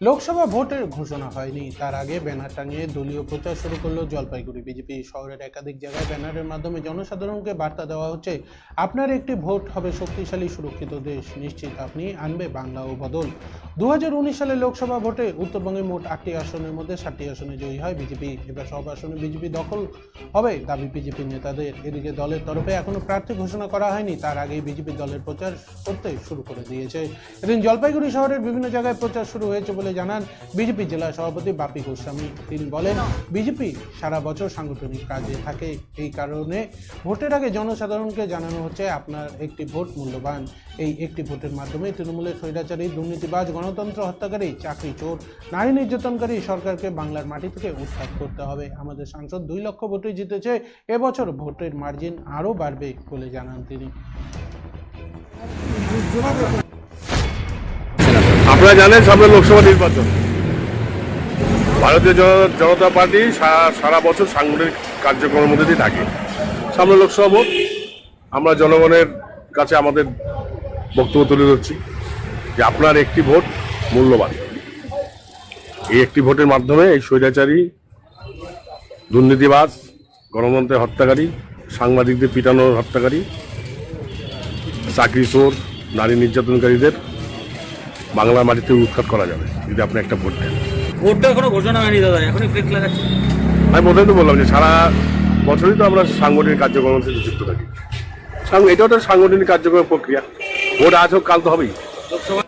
লোকসভা ভোটের ঘোষণা হয়নি। তার আগে ব্যানার টাঙিয়ে দলীয় প্রচার শুরু করল জলপাইগুড়ি বিজেপি। শহরের একাধিক জায়গায় ব্যানারের মাধ্যমে জনসাধারণকে বার্তা দেওয়া হচ্ছে, আপনার একটি ভোট হবে শক্তিশালী, সুরক্ষিত দেশ। নিশ্চিত আপনি আনবে বাংলা ও বদল। দু সালে লোকসভা ভোটে উত্তরবঙ্গে মোট আটটি আসনের মধ্যে সাতটি আসনে জয়ী হয় বিজেপি। এবার সব আসনে বিজেপি দখল হবে দাবি বিজেপি নেতাদের। এদিকে দলের তরফে এখনও প্রার্থী ঘোষণা করা হয়নি। তার আগেই বিজেপি দলের প্রচার করতে শুরু করে দিয়েছে। এদিন জলপাইগুড়ি শহরের বিভিন্ন জায়গায় প্রচার শুরু হয়েছে বলে জানান বিজেপি জেলা সভাপতি বাপি গোস্বামী। তিনি বলেন, বিজেপি সারা বছর সাংগঠনিক কাজে থাকে। এই কারণে ভোটের আগে জনসাধারণকে জানানো হচ্ছে, আপনার একটি ভোট মূল্যবান। এই একটি ভোটের মাধ্যমে তৃণমূলের স্বৈরাচারী, দুর্নীতিবাজ, গণতন্ত্র হত্যাকারী, চাকরি চোর, নারী নির্যাতনকারী সরকারকে বাংলার মাটি থেকে উৎখাত করতে হবে। আমাদের সাংসদ দুই লক্ষ ভোটে জিতেছে, এবছর ভোটের মার্জিন আরও বাড়বে বলে জানান তিনি। আপনারা জানেন সামনে লোকসভা নির্বাচন। ভারতীয় জন- জনতা পার্টি সারা বছর সাংগঠনিক কার্যক্রমের মধ্যে দিয়ে থাকে। সামনে লোকসভা ভোট। আমরা জনগণের কাছে আমাদের বক্তব্য তুলে ধরছি যে আপনার একটি ভোট মূল্যবান। এই একটি ভোটের মাধ্যমে এই স্বৈরাচারী, দুর্নীতিবাজ, গণতন্ত্রের হত্যাকারী, সাংবাদিকদের পিটানোর হত্যাকারী চাকরি চোর নারী নির্যাতনকারীদের বাংলার মাটিতে উৎখাত করা যাবে যদি আপনি একটা ভোট দেন। ভোটটা এখনও ঘোষণা হয়নি দাদা এখনই লাগাচ্ছে। আমি প্রথমে তো বললাম যে সারা বছরই তো আমরা সাংগঠনিক কার্যক্রমের সাথে যুক্ত থাকি। এটাও তো সাংগঠনিক কার্যক্রম প্রক্রিয়া। ভোট আজ হোক কাল তো হবেই। লোকসভা